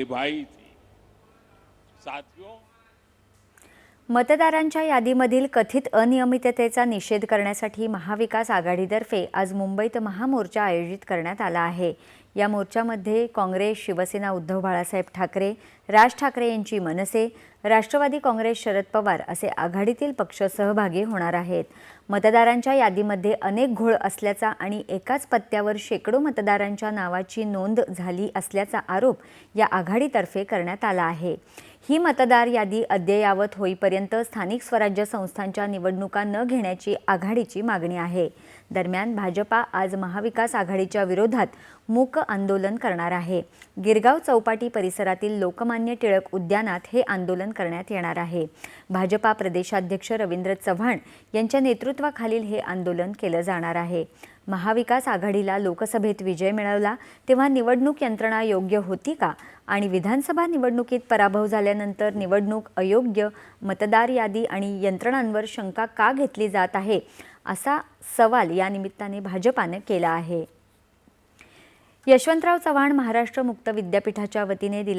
निभाई थी साथियों. मतदारांच्या यादीमधील कथित अनियमिततेचा निषेध करण्यासाठी महाविकास आघाडीतर्फे आज मुंबईत महामोर्चा आयोजित करण्यात आला आहे. या मोर्चामध्ये काँग्रेस शिवसेना उद्धव बाळासाहेब ठाकरे राज ठाकरे यांची मनसे राष्ट्रवादी काँग्रेस शरद पवार असे आघाडीतील पक्ष सहभागी होणार आहेत. मतदारांच्या यादीमध्ये अनेक घोळ असल्याचा आणि एकाच पत्त्यावर शेकडो मतदारांच्या नावाची नोंद झाली असल्याचा आरोप या आघाडीतर्फे करण्यात आला आहे. ही मतदार यादी अद्ययावत होईपर्यंत स्थानिक स्वराज्य संस्थांच्या निवडणुका न घेण्याची आघाडीची मागणी आहे. दरम्यान भाजपा आज महाविकास आघाडीच्या विरोधात मूक आंदोलन करणार आहे. गिरगाव चौपाटी परिसरातील लोकमान्य टिळक उद्यानात हे आंदोलन करण्यात येणार आहे. भाजपा प्रदेशाध्यक्ष रवींद्र चव्हाण यांच्या नेतृत्वाखालील हे आंदोलन केलं जाणार आहे. महाविकास आघाडीला लोकसभेत विजय मिळवला तेव्हा निवडणूक यंत्रणा योग्य होती का? आणि विधानसभा निवडणुकीत पराभव झाल्यानंतर निवडणूक अयोग्य मतदार यादी आणि यंत्रणांवर शंका का घेतली जात आहे? असा सवाल या निमित्ताने भाजपानं केला आहे. यशवंतराव चव्हाण महाराष्ट्र मुक्त विद्यापीठाच्या वतीने दिला